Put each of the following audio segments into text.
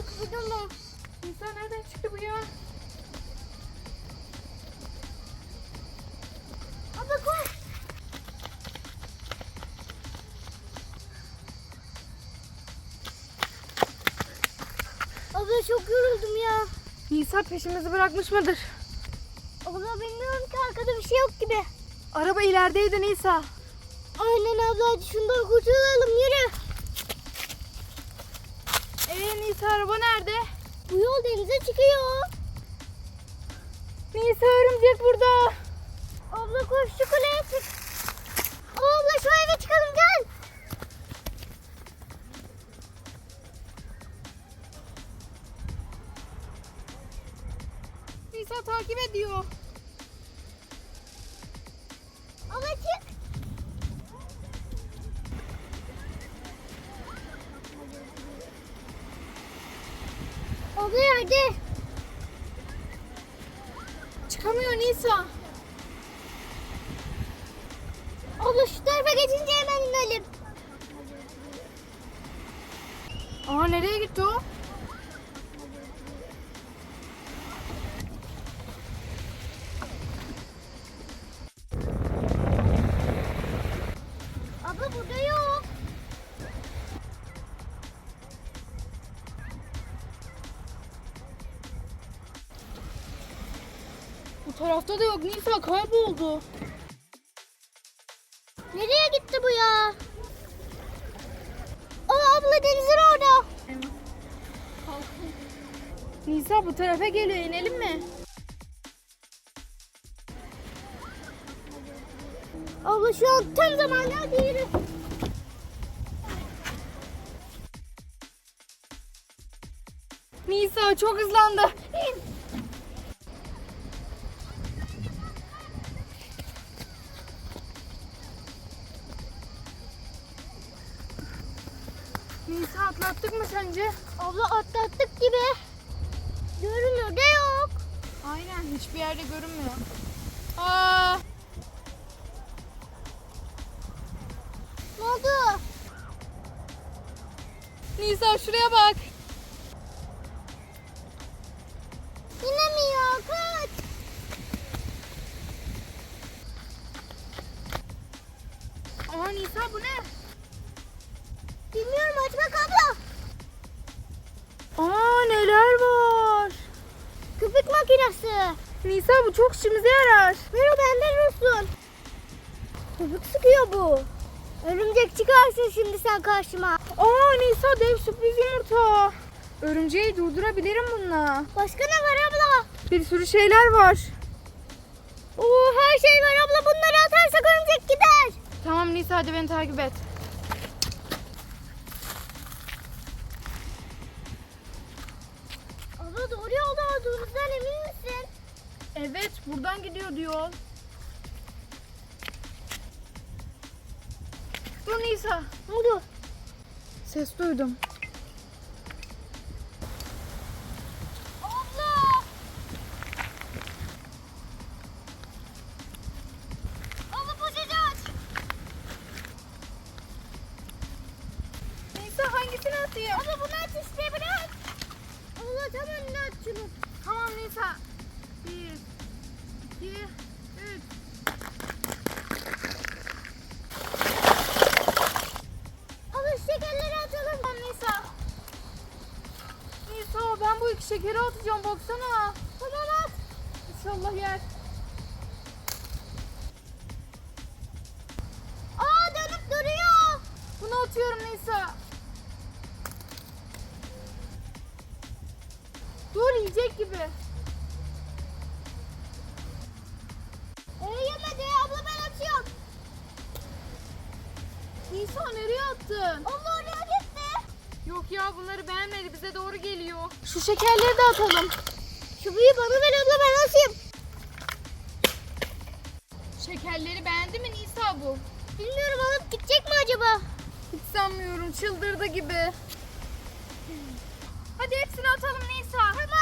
Abla kıpırdama. Nisa nereden çıktı bu ya? Abla koş. Abla çok yoruldum ya. Nisa peşimizi bırakmış mıdır? Abla bilmiyorum ki arkada bir şey yok gibi. Araba ilerideydi Nisa. Aynen abla şundan kurtulalım yürü. Ee Nisa araba nerede? Bu yol denize çıkıyor. Nisa örümcek burada. Abla koş şu kuleye çık. Abla şu eve çıkalım gel. Nisa takip ediyor. Yerde. Çıkamıyor Nisa. Abla şu tarafa geçince hemen inelim. Aa nereye gitti o? Tarafta da yok Nisa kayboldu. Nereye gitti bu ya? Aa abla denizin orada. Nisa bu tarafa geliyor inelim mi? Abla şu an tam zamanı hadi yürü. Nisa çok hızlandı. İn. Nisa atlattık mı sence? Abla atlattık gibi. Görünür de yok. Aynen hiçbir yerde görünmüyor. Aa, Ne oldu? Nisa şuraya bak. İnemiyor kaç. Aa Nisa bu ne? Bilmiyorum aç bak abla. Aa neler var? Köpük makinesi. Nisa bu çok işimize yarar. Ver o benden olsun. Köpük sıkıyor bu. Örümcek çıkarsın şimdi sen karşıma. Aa Nisa dev sürpriz yumurta. Örümceği durdurabilirim bununla. Başka ne var abla? Bir sürü şeyler var. Oo her şey var abla bunları atarsak örümcek gider. Tamam Nisa hadi beni takip et. Abla doğru yolda olduğumuzdan emin misin? Evet buradan gidiyor diyor. Dur Nisa. Ne oldu? Ses duydum. Bize doğru geliyor. Şu şekerleri de atalım. Şu büyüğü bana ver abla ben atayım. Şekerleri beğendi mi Nisa bu? Bilmiyorum alıp gidecek mi acaba? Hiç sanmıyorum çıldırdı gibi. Hadi hepsini atalım Nisa. Tamam.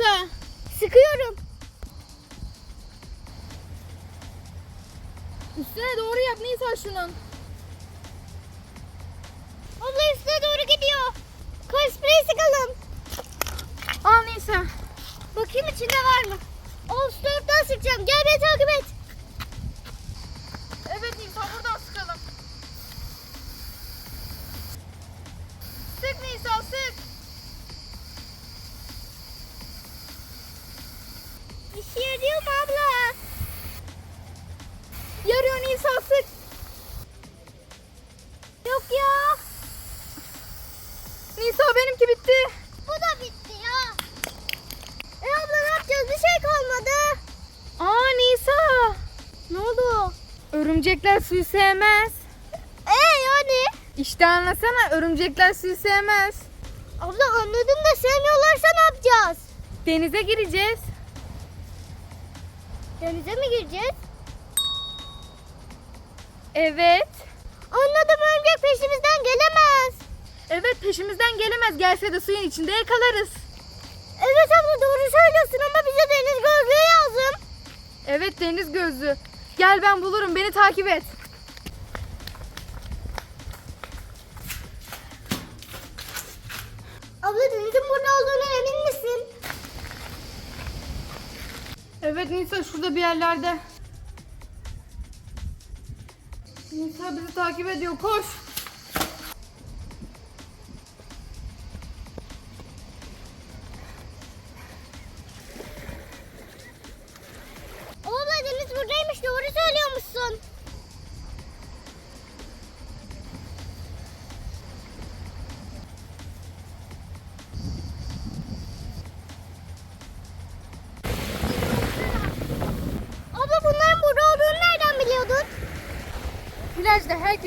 Nisa. Sıkıyorum. Üstüne doğru yap Nisa şunun. Abla üstüne doğru gidiyor. Spreyi sıkalım. Al Nisa. Bakayım içinde var mı? Of dörtten sıkacağım. Gel beni takip et. Evet Nisa buradan sıkalım. Sık Nisa sık. İşe yarıyor mu abla? Yarıyor Nisa sık. Yok ya. Nisa benimki bitti. Bu da bitti ya. E abla ne yapacağız? Bir şey kalmadı. Aa Nisa. Ne oldu? Örümcekler suyu sevmez. E yani? İşte anlasana örümcekler suyu sevmez. Abla anladım da sevmiyorlarsa ne yapacağız? Denize gireceğiz. Denize mi gireceğiz? Evet. Anladım örümcek peşimizden gelemez. Evet peşimizden gelemez. Gelse de suyun içinde yakalarız. Evet abla doğru söylüyorsun ama bize deniz gözlüğü lazım. Evet deniz gözlü. Gel ben bulurum beni takip et. Abla denizin burada olduğuna emin misin? Evet Nisa şurada bir yerlerde. Nisa bizi takip ediyor koş.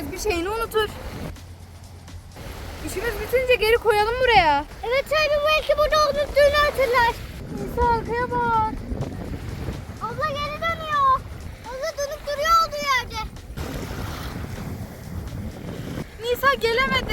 Herkes bir şeyini unutur. İşimiz bitince geri koyalım buraya. Evet sahibi belki burada unuttuğunu hatırlar. Nisa arkaya bak. Abla geri dönüyor. Abla dönüp duruyor olduğu yerde. Nisa. Gelemedi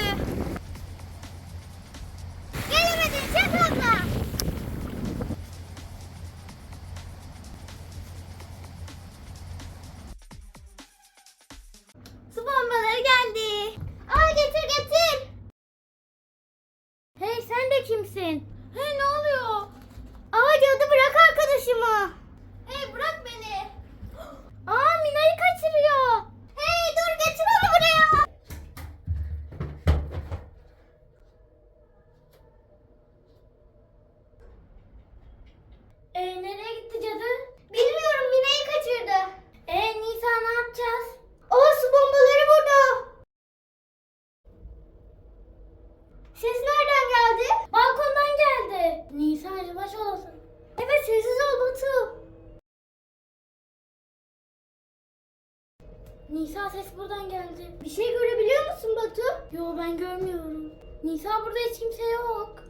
Bir şey görebiliyor musun Batu? Yo ben görmüyorum. Nisa burada hiç kimse yok.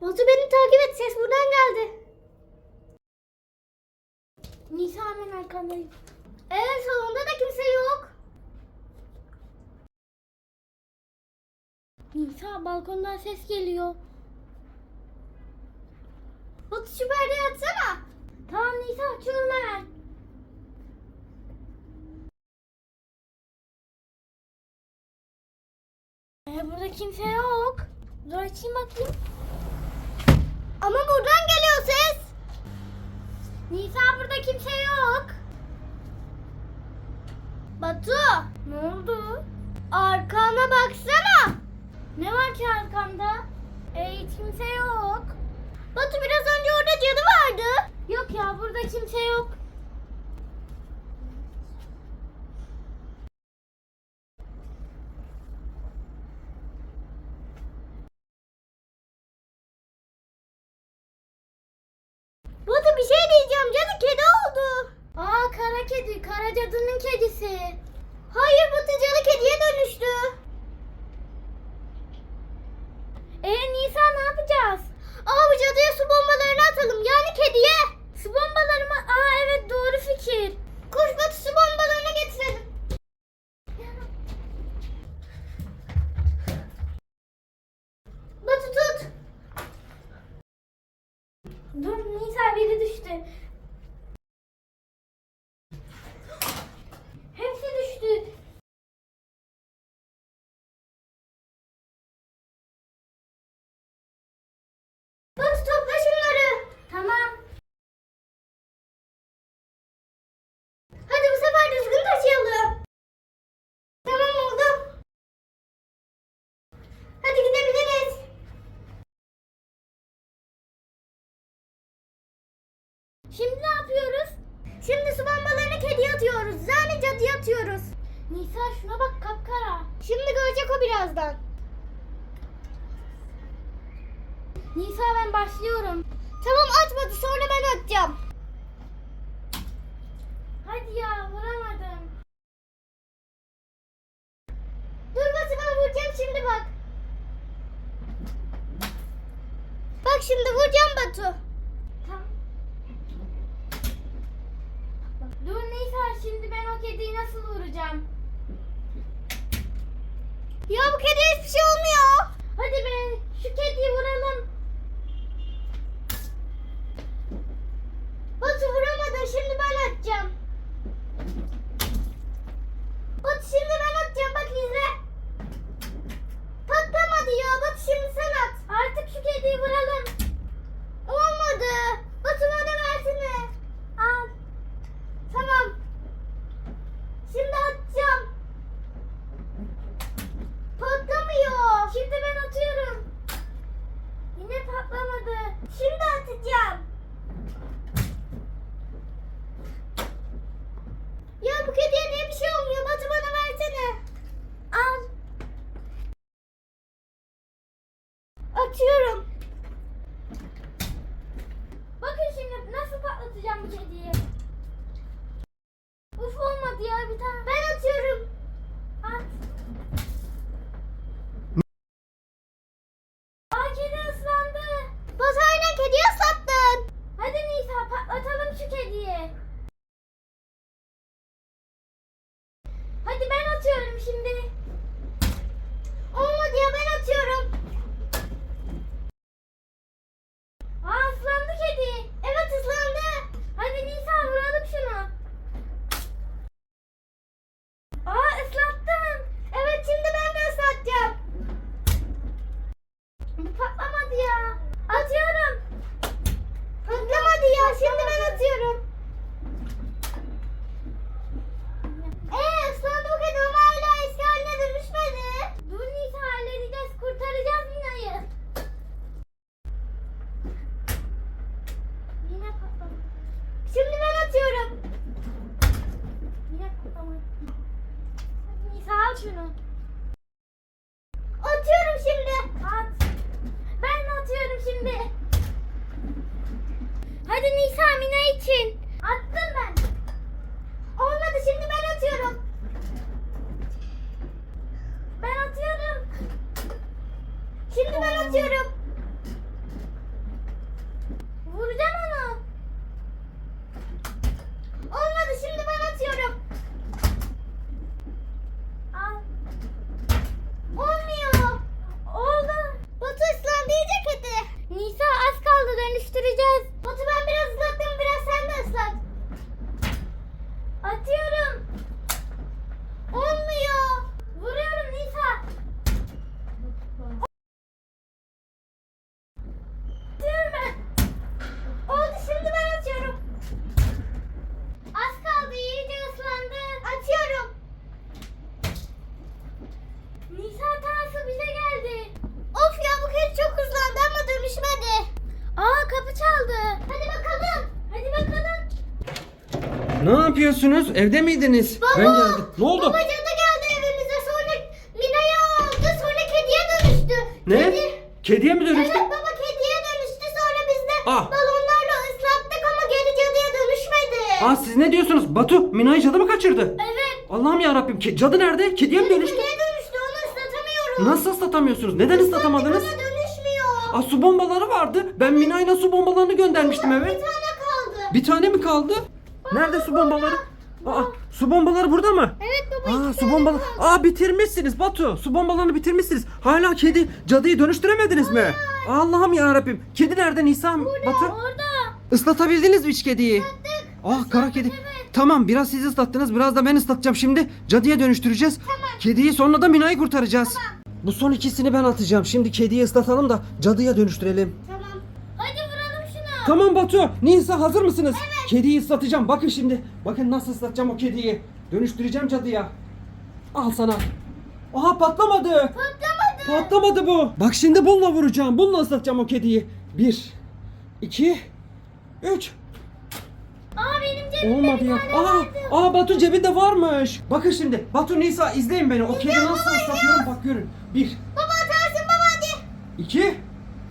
Batu beni takip et ses buradan geldi. Nisa hemen arkandayım. Evet salonda da kimse yok. Nisa balkondan ses geliyor. Batu şu perdeyi açsana. Tamam Nisa açıyorum hemen. Ee, burada kimse yok. Dur açayım bakayım. Ama buradan geliyor ses. Nisa burada kimse yok. Batu. Ne oldu? Arkana baksana. Ne var ki arkamda? E, hiç kimse yok. Batu biraz önce orada cadı vardı. Yok ya burada kimse yok. bir şey diyeceğim. Cadı kedi oldu. Aa kara kedi. Kara cadının kedisi. Hayır Batı cadı kediye dönüştü. Ee Nisa ne yapacağız? Aa bu cadıya su bombalarını atalım. Yani kediye. Su bombaları mı? Aa evet doğru fikir. Koş Batı su bombalarını getirelim. Batı tut. Dur biri düştü. Hepsi düştü. Batu topla şunları. Tamam. Hadi bu sefer düzgün taşıyalım. Tamam oldu. Hadi gidebiliriz. Şimdi ne yapıyoruz? Şimdi su bombalarını kediye atıyoruz. Yani cadıya atıyoruz. Nisa şuna bak kapkara. Şimdi görecek o birazdan. Nisa ben başlıyorum. Tamam atmadı sonra ben atacağım. Hadi ya vuramadım. Dur Batu ben vuracağım şimdi bak. Bak şimdi vuracağım Batu. Dur Nisa şimdi ben o kediyi nasıl vuracağım? Ya bu kediye hiçbir şey olmuyor. Hadi be şu kediyi vuralım. Batu vuramadın şimdi ben atacağım. Batu şimdi ben atacağım bak izle. Patlamadı ya Batu şimdi sen at. Artık şu kediyi vuralım. Olmadı. Batu bana versene. Al. Tamam. Şimdi atacağım. Patlamıyor. Şimdi ben atıyorum. Yine patlamadı. Şimdi atacağım. Ya bu kediye niye bir şey olmuyor? Batu bana versene. Al. Atıyorum. Bakın şimdi nasıl patlatacağım bu kediyi. Uf olmadı ya bir tane. Ben atıyorum. At. Aa kedi ıslandı. Batu aynen kediyi ıslattın. Hadi Nisa patlatalım şu kediyi. Hadi ben atıyorum şimdi. Olmadı ya ben atıyorum. Aa ıslandı kedi. Evet ıslandı. Hadi Nisa vuralım şunu. Aa ıslattın. Evet şimdi ben de ıslatacağım. Bu patlamadı ya. Atıyorum. Patlamadı ya. Şimdi ben atıyorum. Eee ıslandı bu kedi ama hala eski haline dönüşmedi. Dur Nisa halledeceğiz. Kurtaracağız Mina'yı. Yine patladı. Şimdi ben atıyorum. Yine patlamadı. Nisa al şunu. Atıyorum şimdi. At. Ben de atıyorum şimdi. Hadi Nisa Mina için. Attım ben. Olmadı şimdi ben atıyorum. Ben atıyorum. Şimdi ben atıyorum. Vuracağım onu. Olmadı şimdi ben atıyorum. Al. Olmuyor. Oldu. Batu ıslandı iyice kötü. Nisa az kaldı dönüştüreceğiz. Batu ben biraz ıslattım biraz sen de ıslat. Atıyorum. Olmuyor. Vuruyorum Nisa. Atıyorum ben. Oldu şimdi ben atıyorum. Az kaldı iyice ıslandı. Atıyorum. Nisa tanesi bize geldi. Of ya bu kedi çok hızlandı ama dönüşmedi. Aa kapı çaldı. Hadi bakalım. Hadi bakalım. Ne yapıyorsunuz? Evde miydiniz? Baba. Ben geldim. Ne oldu? Baba cadı geldi evimize sonra Mina'ya aldı sonra kediye dönüştü. Ne? Kedi- Kediye mi dönüştü? Evet baba kediye dönüştü sonra biz de Ah. balonlarla ıslattık ama geri cadıya dönüşmedi. Aa siz ne diyorsunuz? Batu Mina'yı cadı mı kaçırdı? Evet. Allah'ım ya Rabbim. cadı nerede? Kediye mi dönüştü? Kediye dönüştü onu ıslatamıyorum. Nasıl ıslatamıyorsunuz? Neden ıslatamadınız? Ama dönüşmüyor. Aa su bombaları vardı. Ben Mina'yla su bombalarını göndermiştim Bir eve. tane kaldı. Bir tane mi kaldı? Nerede su bombaları? Aa su bombaları burada mı? Evet baba Aa su kaldı. Aa bitirmişsiniz Batu. Su bombalarını bitirmişsiniz. Hala kedi cadıyı dönüştüremediniz mi? Allah'ım ya Rabbim. Kedi nerede Nisa? Batu. Orada. Islatabildiniz mi hiç kediyi? Ah kara kedi. Tamam biraz siz ıslattınız biraz da ben ıslatacağım şimdi. Cadıya dönüştüreceğiz. Kediyi sonra da Mina'yı kurtaracağız. Bu son ikisini ben atacağım. Şimdi kediyi ıslatalım da cadıya dönüştürelim. Tamam. Hadi vuralım şunu. Tamam Batu. Nisa hazır mısınız? Kediyi ıslatacağım. Bakın şimdi. Bakın nasıl ıslatacağım o kediyi. Dönüştüreceğim cadıya. Al sana. Aha patlamadı. Patlamadı. Patlamadı bu. Bak şimdi bununla vuracağım. Bununla ıslatacağım o kediyi. Bir, iki, üç. Aa benim cebimde Olmadı bir ya. tane Aa, vardı. aa Batu cebinde varmış. Bakın şimdi. Batu Nisa izleyin beni. O kedi nasıl ıslatıyorum bak görün. Bir, Baba atarsın baba hadi. iki,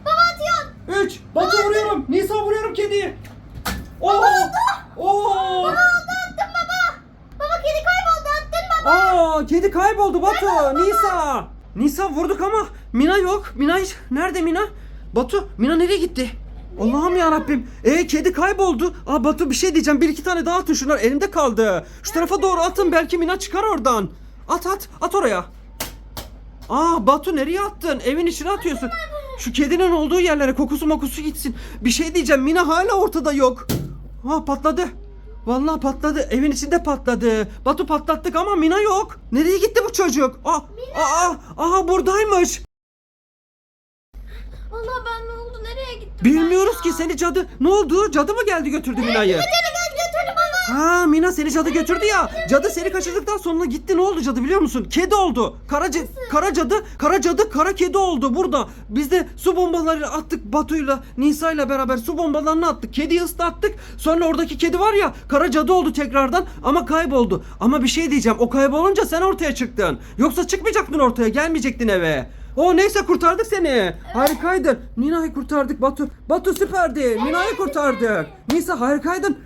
Baba atıyorsun. üç. Batu vuruyorum. Nisa vuruyorum kediyi. Oo. Oo. Baba oldu attın baba. Baba kedi kayboldu attın baba. Aa, kedi kayboldu Batu. Nisa. Nisa vurduk ama Mina yok. Mina hiç- nerede Mina? Batu, Mina nereye gitti? Allah'ım ya Rabbim. E kedi kayboldu. Aa Batu bir şey diyeceğim. Bir iki tane daha atın şunlar elimde kaldı. Şu tarafa doğru atın belki Mina çıkar oradan. At at at oraya. Aa Batu nereye attın? Evin içine atıyorsun. Şu kedinin olduğu yerlere kokusu mokusu gitsin. Bir şey diyeceğim. Mina hala ortada yok. Ha patladı. Vallahi patladı. Evin içinde patladı. Batu patlattık ama Mina yok. Nereye gitti bu çocuk? Aa, aa, aa buradaymış. Vallahi ben ne oldu nereye gittim? Bilmiyoruz ki seni cadı. Ne oldu? Cadı mı geldi götürdü Mina'yı? Baba. Ha Mina seni cadı götürdü ya. Cadı seni kaçırdıktan sonra gitti. Ne oldu cadı biliyor musun? Kedi oldu. Kara, ca- kara cadı, kara cadı, kara kedi oldu burada. Biz de su bombaları attık Batu'yla, Nisa'yla beraber su bombalarını attık. Kediyi ıslattık. Sonra oradaki kedi var ya kara cadı oldu tekrardan ama kayboldu. Ama bir şey diyeceğim. O kaybolunca sen ortaya çıktın. Yoksa çıkmayacaktın ortaya. Gelmeyecektin eve. O neyse kurtardık seni. Harikaydın. Nina'yı kurtardık Batu. Batu süperdi. Nina'yı kurtardık. Nisa harikaydın.